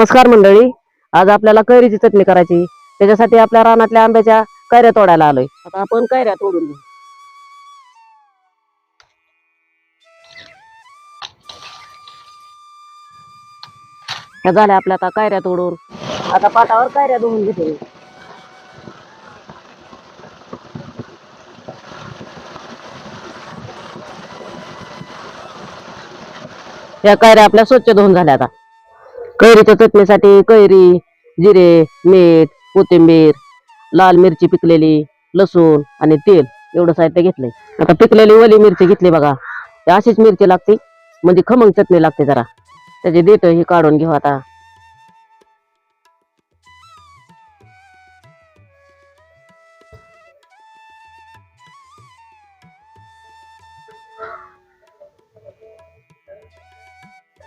नमस्कार मंडळी. आज आपल्याला कैरीची चटणी करायची. त्याच्यासाठी आपल्या रानातल्या आंब्याच्या कैऱ्या तोडायला आलोय. आता आपण कैऱ्या तोडून घेऊ. ह्या झाल्या आपल्या आता कैऱ्या तोडून. आता पाटावर कैऱ्या धुवून घेते. या कैऱ्या आपल्या स्वच्छ धुवून झाल्या आता. कैरीच्या चटणीसाठी कैरी जिरे मीठ कोथिंबीर लाल मिरची पिकलेली लसूण आणि तेल एवढं साहित्य घेतलंय. आता पिकलेली ओली मिरची घेतली बघा. अशीच मिरची लागते म्हणजे खमंग चटणी लागते जरा. त्याचे देठ ही काढून घेऊ आता.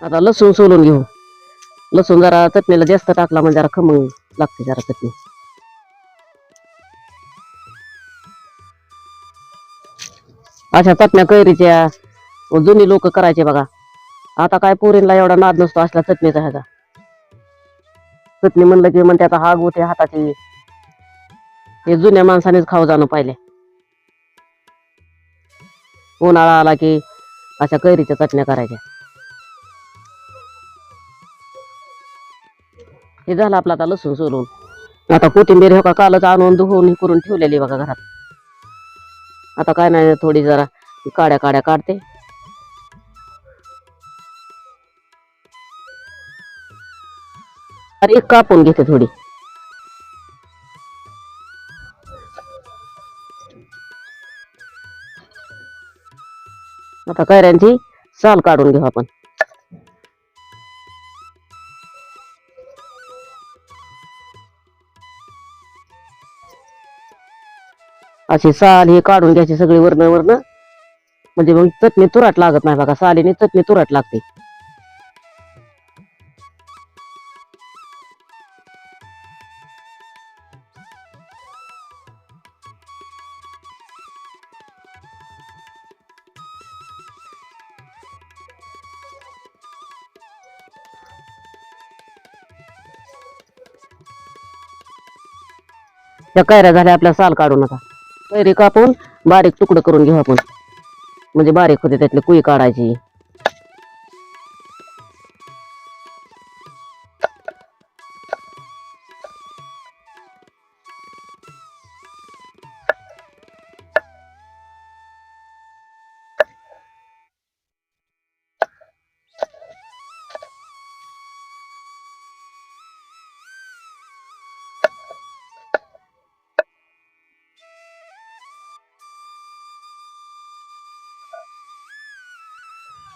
आता लसूण सोलून घेऊ. लसूण जरा चटणीला जास्त टाकला म्हणजे जरा खमंग लागते जरा चटणी. अशा चटण्या कैरीच्या जुनी लोक करायचे बघा. आता काय पोरींला एवढा नाद नसतो असला चटणीचा ह्याचा. चटणी म्हणलं की म्हणते आता हा गोठे हाताची. हे जुन्या माणसानेच खाऊ जाणं पाहिले. उन्हाळा आला की अशा कैरीच्या चटण्या करायच्या. हे झालं आपलं आता लसूण सोलून. आता कोथिंबीर हो का कालच आणून धुवून हे करून ठेवलेली बघा घरात. आता काय नाही थोडी जरा काड्या काड्या काढते. अरे एक कापून घेते थोडी. आता कैऱ्यांची साल काढून घेऊ आपण. असे साल हे काढून घ्यायचे सगळे वरण वरण म्हणजे मग चटणी तुराट लागत नाही बघा सालीने चटणी तुराट लागते. त्या कैऱ्या झाल्या आपल्या साल काढू नका. कैरी कापून बारीक तुकडं करून घेऊ आपण. म्हणजे बारीक होते त्यातली कुई काढायची.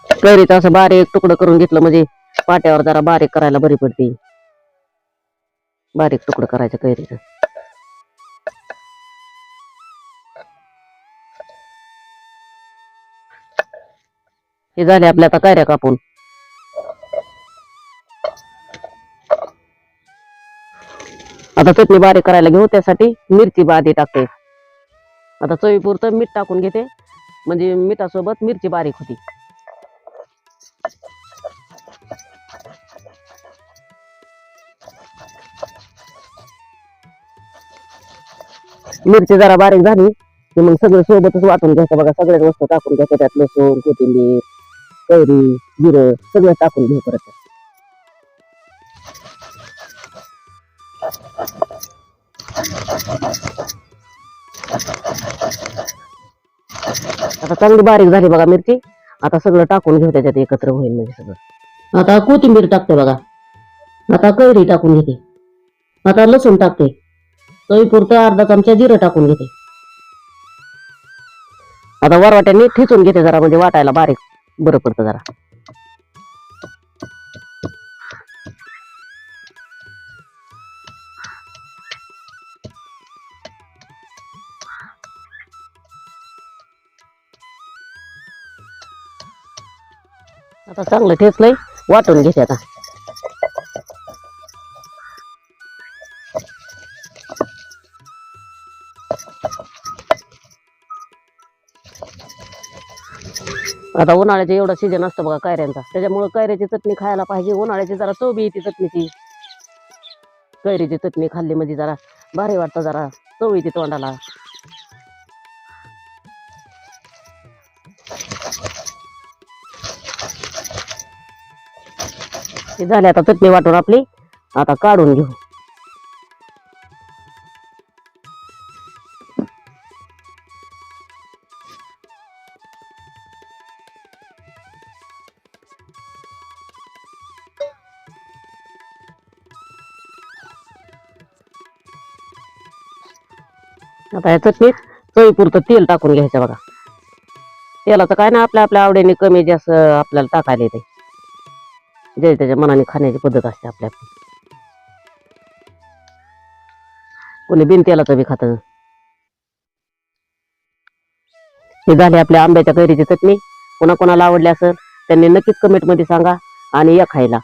कैरीचं असं बारीक तुकडं करून घेतलं म्हणजे पाट्यावर जरा बारीक करायला बरी पडते. बारीक तुकडं करायचं कैरीचं. हे झाले आपल्या आता कैऱ्या कापून. आता चटणी बारीक करायला घेऊ त्यासाठी मिरची बाधी टाकते. आता चवीपुरतं मीठ टाकून घेते. म्हणजे मिठासोबत मिरची बारीक होती. मिरची जरा बारीक झाली की मग सगळं सोबतच वाटून घ्यायचं. बघा सगळ्याच वस्तू टाकून घ्यायचं. त्यात लसूण कोथिंबीर कैरी जिरं सगळं टाकून घेऊ परत. आता चांगली बारीक झाली बघा मिरची. आता सगळं टाकून घेऊ त्याच्यात एकत्र होईल म्हणजे सगळं. आता कोथिंबीर टाकते बघा. आता कैरी टाकून घेते. आता लसूण टाकते. चवीपुरतं अर्धा चमचा जिरं टाकून घेते. आता वरवाट्याने ठेचून घेते जरा म्हणजे वाटायला बारीक बरं पडतं जरा. आता चांगलं ठेचलंय वाटून घेते आता. आता उन्हाळ्याचे एवढा सीजन असतो बघा कैऱ्यांचा. त्याच्यामुळे कैऱ्याची चटणी खायला पाहिजे. उन्हाळ्याची जरा चव येते चटणीची. कैरीची चटणी खाल्ली म्हणजे जरा भारी वाटतं जरा. चव येते तोंडाला. झाली झाले आता चटणी वाटून आपली. आता काढून घेऊ. आता ह्या चटणीत चवीपुरतं तेल टाकून घ्यायचं बघा. तेलाचं काय ना आपल्या आपल्या आवडीने कमी जास्त आपल्याला टाकायला येते जे त्याच्या मनाने खाण्याची पद्धत असते आपल्या. कोणी बिन तेलाचं बी खात. हे झाले आपल्या आंब्याच्या कैरीची चटणी. कोणाकोणाला आवडली असेल त्यांनी नक्कीच कमेंटमध्ये सांगा आणि या खायला.